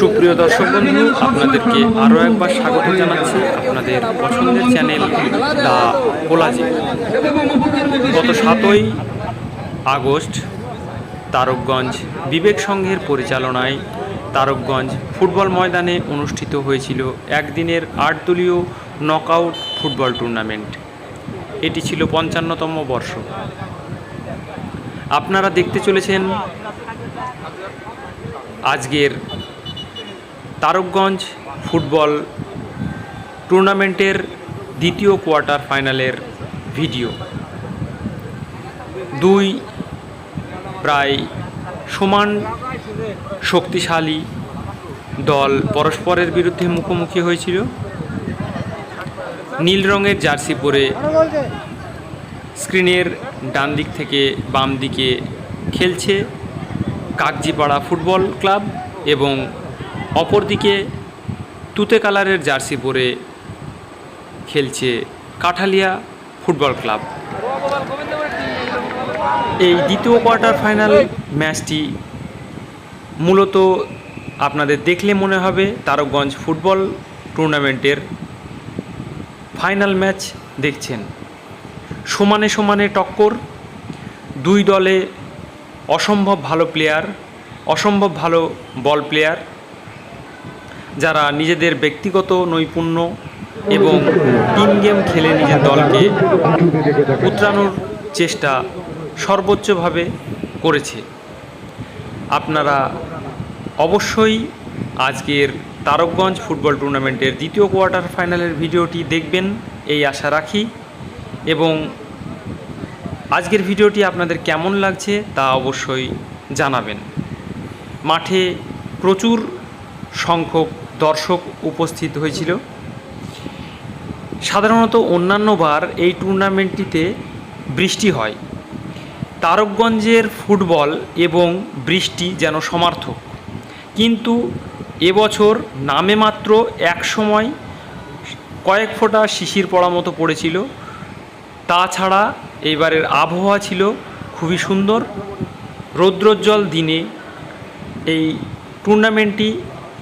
সুপ্রিয় দর্শক বন্ধু, আপনাদেরকে আরও একবার স্বাগত জানাচ্ছি আপনাদের পছন্দের চ্যানেল দা কোলাজি। গত সাতই আগস্ট তারকগঞ্জ বিবেক সংঘের পরিচালনায় তারকগঞ্জ ফুটবল ময়দানে অনুষ্ঠিত হয়েছিল একদিনের আট দলীয় নকআউট ফুটবল টুর্নামেন্ট। এটি ছিল পঞ্চান্নতম বর্ষ। আপনারা দেখতে চলেছেন আজকের তারকগঞ্জ ফুটবল টুর্নামেন্টের দ্বিতীয় কোয়ার্টার ফাইনালের ভিডিও। দুই প্রায় সমান শক্তিশালী দল পরস্পরের বিরুদ্ধে মুখোমুখি হয়েছিল। নীল রঙের জার্সি পরে স্ক্রিনের ডান দিক থেকে বাম দিকে খেলছে কাকজিপাড়া ফুটবল ক্লাব এবং অপরদিকে তুতে কালারের জার্সি পরে খেলছে কাঠালিয়া ফুটবল ক্লাব। এই দ্বিতীয় কোয়ার্টার ফাইনাল ম্যাচটি মূলত আপনাদের দেখলে মনে হবে তারকগঞ্জ ফুটবল টুর্নামেন্টের ফাইনাল ম্যাচ দেখছেন। সমানে সমানে টক্কর, দুই দলে অসম্ভব ভালো প্লেয়ার, অসম্ভব ভালো বল প্লেয়ার যারা নিজেদের ব্যক্তিগত নৈপুণ্য এবং টিম গেম খেলে নিজের দলকে উতরানোর চেষ্টা সর্বোচ্চভাবে করেছে। আপনারা অবশ্যই আজকের তারকগঞ্জ ফুটবল টুর্নামেন্টের দ্বিতীয় কোয়ার্টার ফাইনালের ভিডিওটি দেখবেন, এই আশা রাখি। এবং আজকের ভিডিওটি আপনাদের কেমন লাগছে তা অবশ্যই জানাবেন। মাঠে প্রচুর সংখ্যক দর্শক উপস্থিত হয়েছিল। সাধারণত অন্যান্যবার এই টুর্নামেন্টটিতে বৃষ্টি হয়। তারকগঞ্জের ফুটবল এবং বৃষ্টি যেন সমার্থক। কিন্তু এবছর নামে মাত্র এক সময় কয়েক ফোঁটা শিশির পড়া মতো পড়েছিল। তাছাড়া এইবারের আবহাওয়া ছিল খুবই সুন্দর। রৌদ্রোজ্জ্বল দিনে এই টুর্নামেন্টটি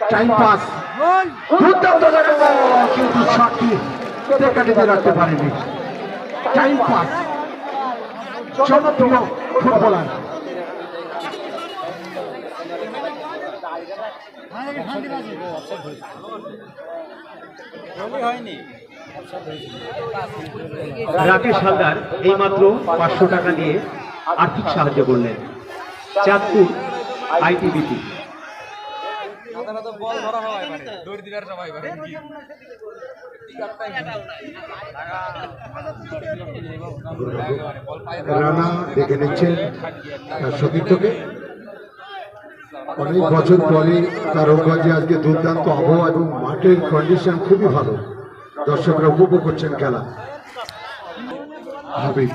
টাইম পাস দুর্দান্ত কিন্তু শটটি টেকা দিতে রাখতে পারেনি। টাইম পাস জনপ্রিয় ফুটবলার। রাকেশ হালদার এইমাত্র পাঁচশো টাকা দিয়ে আর্থিক সাহায্য করলেন। চাঁদপুর আইটিবিটি রানা দেখে নিচ্ছেন তার সতীর্থকে। অনেক বছর পরে তার তারকগঞ্জে আজকে দুর্দান্ত আবহাওয়া এবং মাঠের কন্ডিশন খুবই ভালো। দর্শকরা উপভোগ করছেন খেলা। হাবিব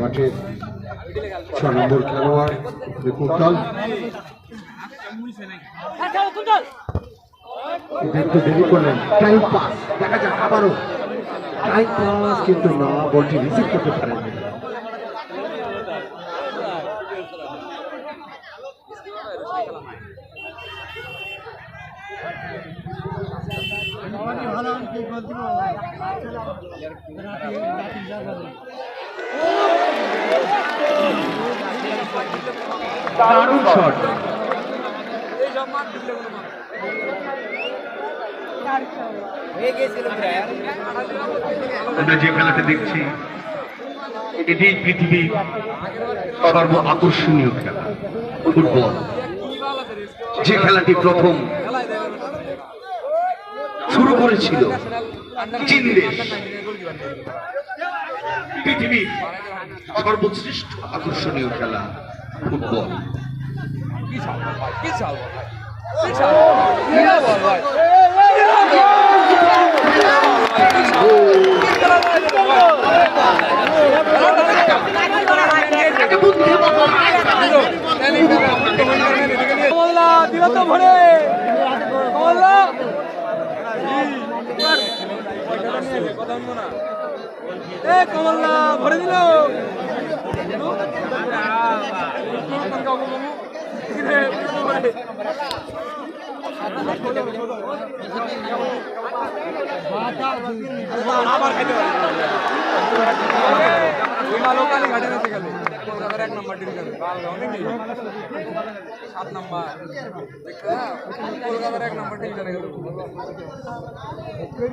মাঠের ছ নম্বর খেলোয়াড় কুন্তল একটু দেরি করলেন। টাইম পাস দেখা যাক আবারও। টাইম পাস কিন্তু না বলটি রিসিভ করতে পারেননি। দারুণ শট আমরা যে খেলাটা দেখছি এটি পৃথিবীর সর্ব আকর্ষণীয় খেলা, ফুটবল। যে খেলাটি প্রথম শুরু করেছিল। চীন দেশ পৃথিবীর সর্বশ্রেষ্ঠ আকর্ষণীয় খেলা ফুটবল। দিল তো কমলা এ কমলা ভরে দিল আবার খাইতে পারি লোকালি ঘাটে গেল কলকাতার এক নম্বর টিম গেল নাকি সাত নম্বর দেখতে কলকাতার এক নম্বর টিম চলে গেল কেউ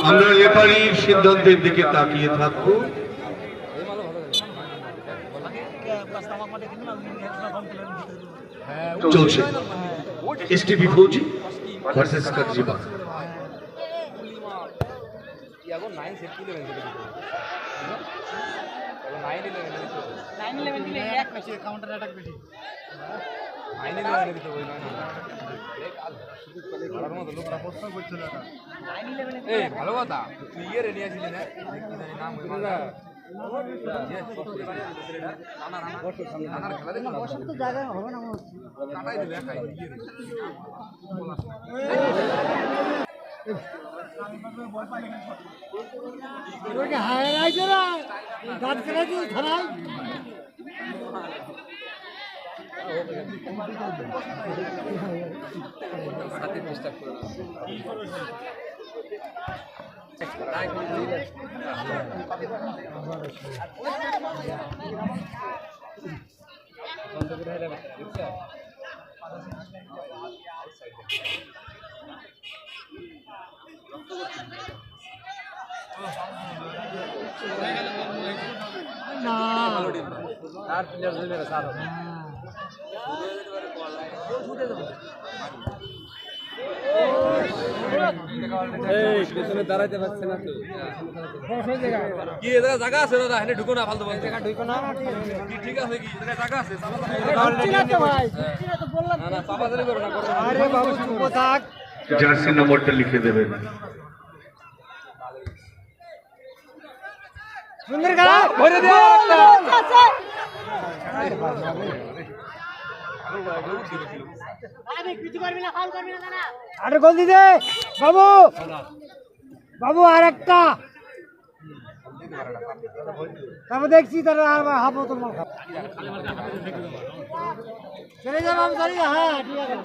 আমরা রেফারির সিদ্ধান্তের দিকে তাকিয়ে থাকব। চলছে। এসটিপি ফৌজি ভার্সেস কাজিবা এখন নাইন সেট তুলে গেছে নাইন ইলেভেন নাইন ইলেভেন দিলে এক বেশি কাউন্টার অ্যাটাক বেশি। নাইন ইলেভেন দিতে ওই নয় মতো লোকটা প্রশ্ন করছিল না। নাইন ইলেভেন এই ভালো কথা। তুই ইয়ে রেডি আছিলি না? নাম হবে না খাই ইয়ে রে। ওকে হায় রাইছে না দাঁত কেটেছি থানায় না আর প্লেয়ার জন্য স্যার এই পেছনে দাঁড়াইতে পারছে না কি এ জায়গা আছে দাদা ঢুকো না। ফালতু বলতে ঢুকো না ঠিক আছে কি জায়গা আছে জার্সি নম্বরটা লিখে দেবেন। সুন্দর খেলা ভরে দে আরে গোল দিতে বাবু বাবু আর একটা তারপর দেখছি তারা আর হাফ তো মাল খাব চলে যাব আমি হ্যাঁ ঠিক আছে।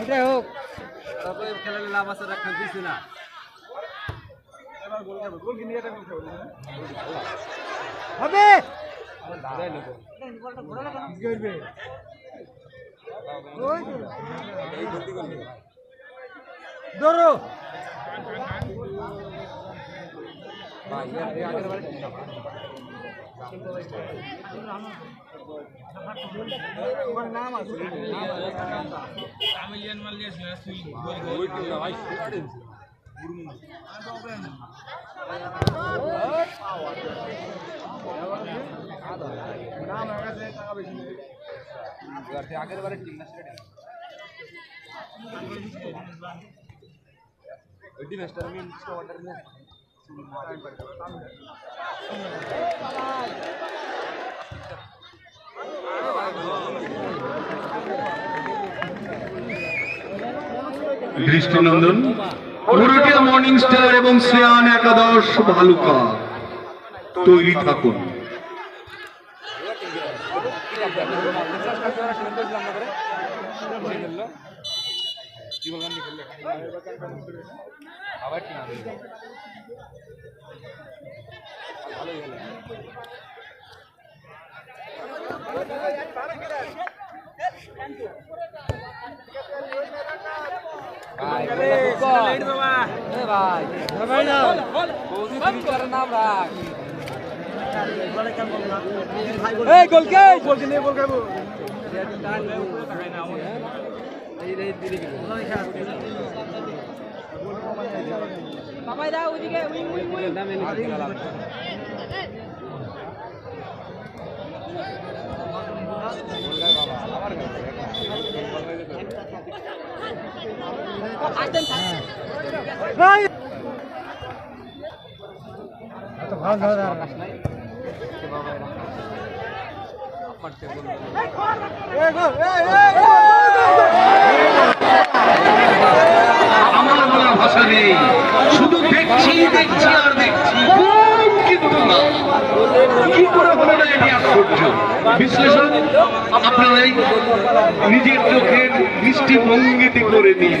ওটাই হোক। তারপরে খেলালে লাভ আছে রাখা দিছি না। হবে। ধরো। আগের বারে আগের বারে ঠিক না সেটা ম্যাচটা আমি দৃষ্টিনন্দন পুরুটিয়া মর্নিং স্টার এবং শ্রেয়ান একাদশ ভালুকা। তৈরি থাকুন। আবার টিম এই গোলকে গোলকে নিয়ে গোল খাব আমার বলার ভাষা নেই শুধু দেখছি দেখছি আর দেখছি। কিন্তু না। কি করে হলো এটি আশ্চর্য বিশ্লেষণ আপনারাই নিজের চোখের মিষ্টি ভঙ্গিতে করে নিন।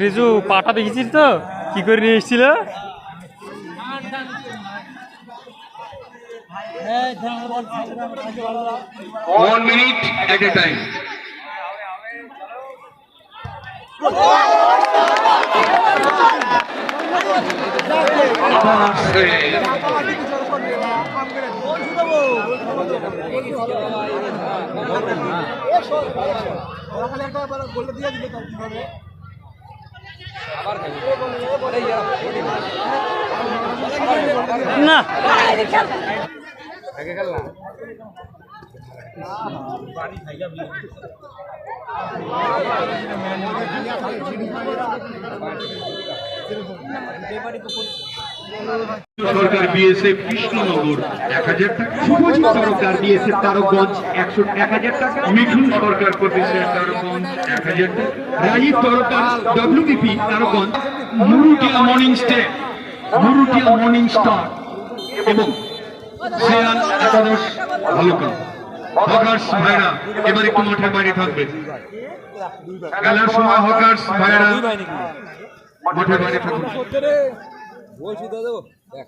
রিজু পাটা দেখেছিস তো? কি করে নিয়ে এসেছিল? হ্যাঁ বল ভালো one minute at a time না সরকার বিএসএফ কৃষ্ণনগর এক হাজার টাকা। সরকার দিয়েছে তারকগঞ্জ একশো এক হাজার টাকা। মিঠুন সরকার প্রতিষ্ঠা তারকগঞ্জ এক হাজার টাকা। Rajib তরকার WBP Tarakganj. Murutia morning star Murutia morning star. এবং শ্রেয়ান একাদশ ভালুকা হকার্স ভাইরা এবার একটু মাঠের বাইরে থাকবে। খেলার সময় হকার্স ভাইরা মাঠের বাইরে থাকবে। বলছি দেবো দেখ।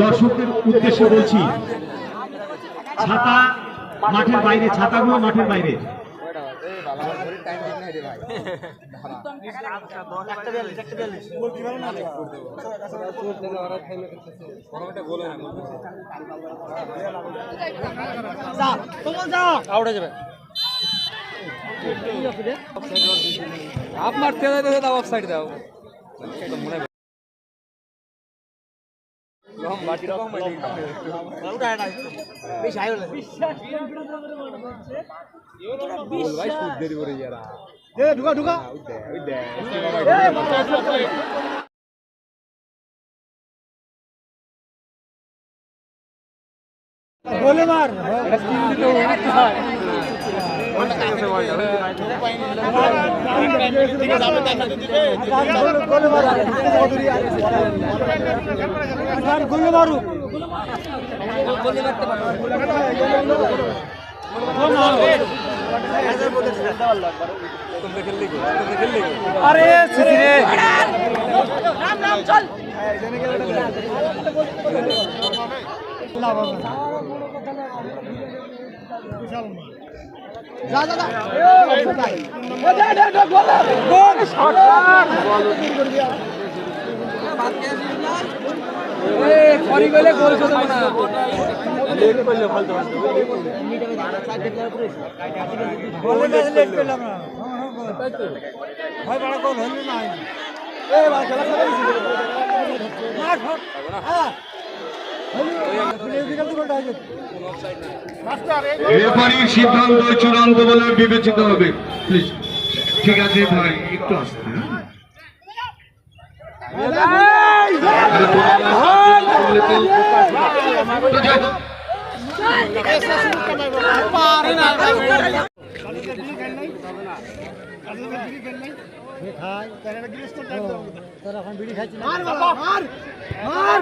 দর্শকদের উদ্দেশ্যে বলছি ছাতা মাঠের বাইরে ছাতাগুলো মাঠের বাইরে। আপনার তেলে দেখে দাও অফ সাইড দাও ঢুকা বলে মার। গুলি মারু আরে রে খড়ি গেলে বলে গেছে লেট পেলাম না ভাই বড় গোল হইল না এ ভাই খেলা খেলা হ্যাঁ রেফারির সিদ্ধান্ত চূড়ান্ত বলে বিবেচিত হবে প্লিজ ঠিক আছে ভাই একটু আসতে হ্যাঁ? তোরা এখন বিড়ি খাচ্ছিস মার বাবা মার মার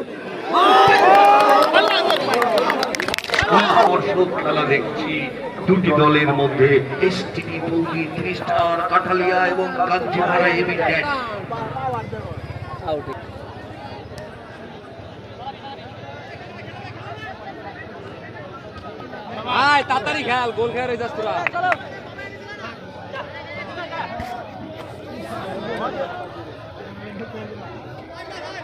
দুটি দলের মধ্যে আয় তাড়াতাড়ি খেল গোল খেয়ে রয়ে যাস তোরা ভালো সুযোগ ছিল উত্তমের কাছে কিন্তু গোলরক্ষক রানা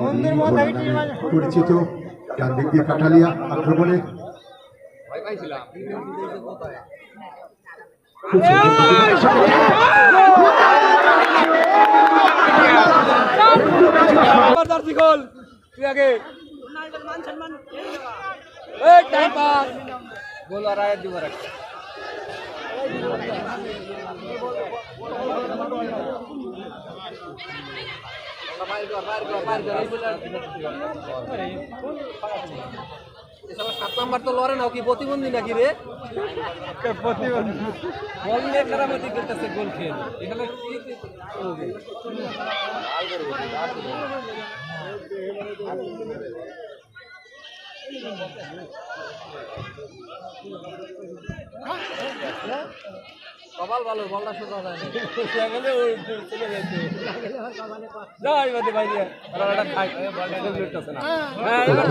নামে পরিচিত ডান দিক দিয়ে কাঠালিয়া আক্রমণে আয় দুবার একটা। সাত নাম্বার তো লড়ে নাও কি প্রতিবন্ধী নাকি রে বল নিয়ে কারামতি করতেছে গোল খেয়ে এখানে কপাল ভালো বলটা সোজা যায় না। চলে যাই বাদে বাইরে। আর খাই। বলটা লুটতেছে না হ্যাঁ এবার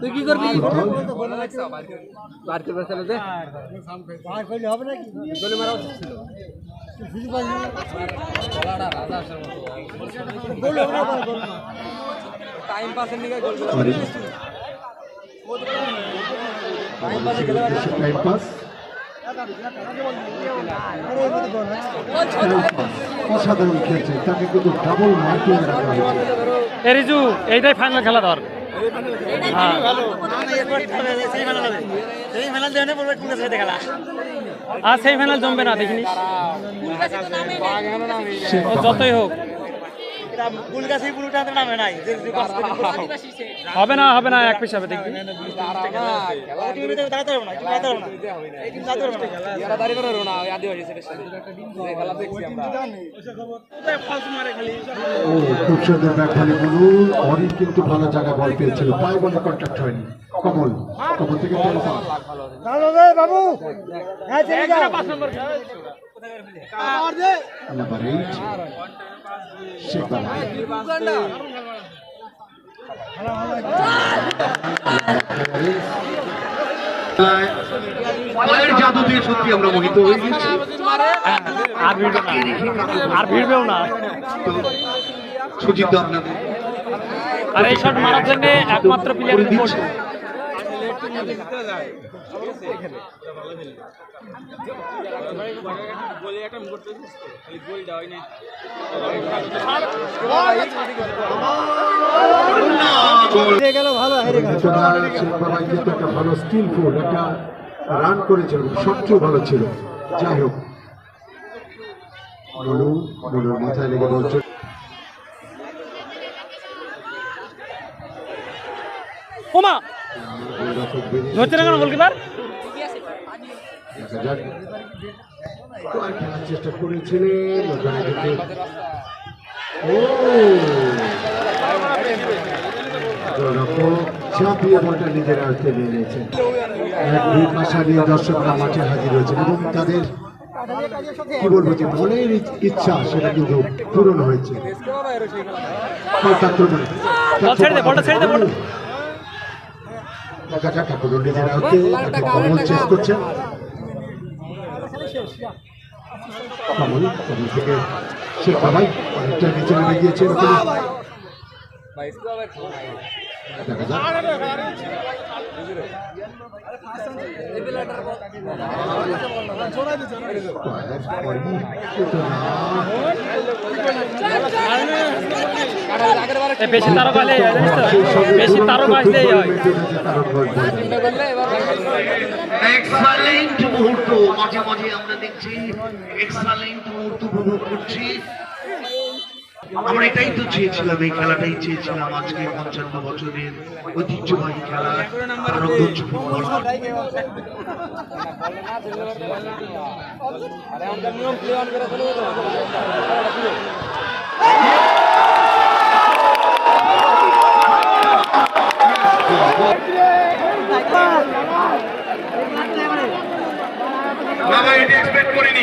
তুই কি করবি? বার চলে বার করলে হবে নাকি গোলে মারা উচিত ছিল। টাইম পাসের দিকে গোল। টাইম পাস অসাধারণ খেলছে তাকে কিন্তু ডাবল মার্কিং রাখা হয়েছে। এ রিজু এইটাই ফাইনাল খেলা ধর। হ্যাঁ। আর সেই ফাইনাল জমবে না দেখিনি। ও যতই হোক। হবে না হবে না এক পিস হবে দেখবি। খুব সুন্দর বলুন কিন্তু ভালো জায়গায় বল পেয়েছিল পায়ে বলে কন্ট্যাক্ট হয়নি। কমল কমল থেকে বাবু। হ্যাঁ নাম্বার এইট পায়ের জাদু দিয়ে সত্যি আমরা মোহিত হয়ে গেছি। আর ভিড়বেও না। আপনাদের আর এই শট মারার জন্য একমাত্র করে দিচ্ছে। গেল ভালো হেরে গেল। তোমার শেখ বাবা কিন্তু একটা ভালো স্কিলফুল একটা রান করেছিল সবচেয়ে ভালো ছিল। যাই হোক। মনুর মাথায় লেগে বলছে ওমা! গোলরক্ষক না কেন গোলকিপার? দেখা যাক। আর খেলার চেষ্টা করেছিলেন ওখানে থেকে ও চাপিয়ে বলটা নিজের আয়ত্তে নিয়ে নিয়েছেন এক দুই পাশা নিয়ে দর্শকরা মাঠে হাজির হয়েছেন এবং তাদের কি বলব যে মনের ইচ্ছা সেটা কিন্তু পূরণ হয়েছে। নিজের আয়ত্তে কমল চেস বলি কমল থেকে সে বাবাই অনেকটা নিচে নেমে কিন্তু না। বেশি তারকা তো? বেশি তারকা আসলেই হয়। মুহূর্ত, মাঝে মাঝে আমরা দেখছি এক্সালেন্ট মুহূর্ত উপভোগ করছি। আমরা এটাই তো চেয়েছিলাম এই খেলাটাই চেয়েছিলাম আজকে পঞ্চান্ন বছরের ঐতিহ্যবাহী খেলা ফুটবল বাবা এটা এক্সপেক্ট করিনি।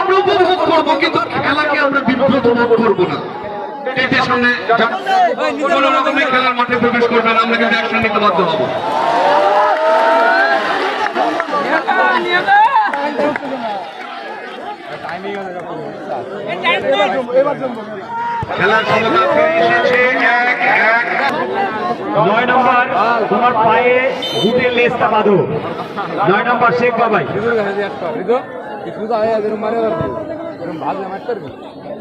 আমরা উপভোগ করব কিন্তু খেলাকে আমরা বিব্রত বোধ করব না। স্টেজের সামনে কোনো রকমের খেলার মাঠে প্রবেশ করবেন আমরা কিন্তু অ্যাকশন নিতে বাধ্য হব। খেলার সমতা ফিরে এসেছে এক এক। নয় নম্বর তোমার পায়ে বুটের লেসটা বাঁধো। নয় নম্বর শেখ বাবাই।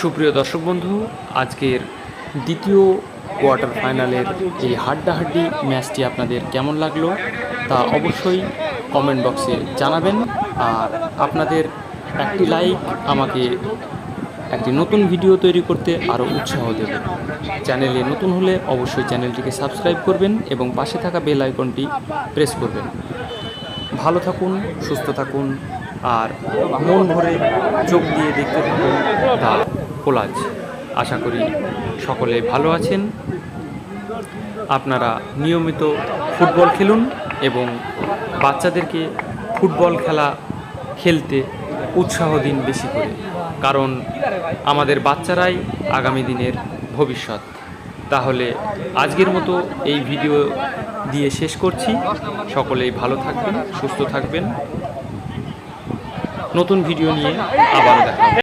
সুপ্রিয় দর্শক বন্ধু, আজকের দ্বিতীয় কোয়ার্টার ফাইনালের এই হাড্ডাহাড্ডি ম্যাচটি আপনাদের কেমন লাগল তা অবশ্যই কমেন্ট বক্সে জানাবেন। আর আপনাদের একটি লাইক আমাকে একটি নতুন ভিডিও তৈরি করতে আরও উৎসাহ দেবে। চ্যানেলে নতুন হলে অবশ্যই চ্যানেলটিকে সাবস্ক্রাইব করবেন এবং পাশে থাকা বেল আইকনটি প্রেস করবেন। ভালো থাকুন, সুস্থ থাকুন আর মন ভরে চোখ দিয়ে দেখতে থাকুন দা কোলাজ আশা করি সকলে ভালো আছেন। আপনারা নিয়মিত ফুটবল খেলুন এবং বাচ্চাদেরকে ফুটবল খেলা খেলতে উৎসাহ দিন বেশি করে। কারণ আমাদের বাচ্চারাই আগামী দিনের ভবিষ্যৎ। তাহলে আজকের মতো এই ভিডিও দিয়ে শেষ করছি। সকলেই ভালো থাকবেন, সুস্থ থাকবেন। নতুন ভিডিও নিয়ে আবারও দেখা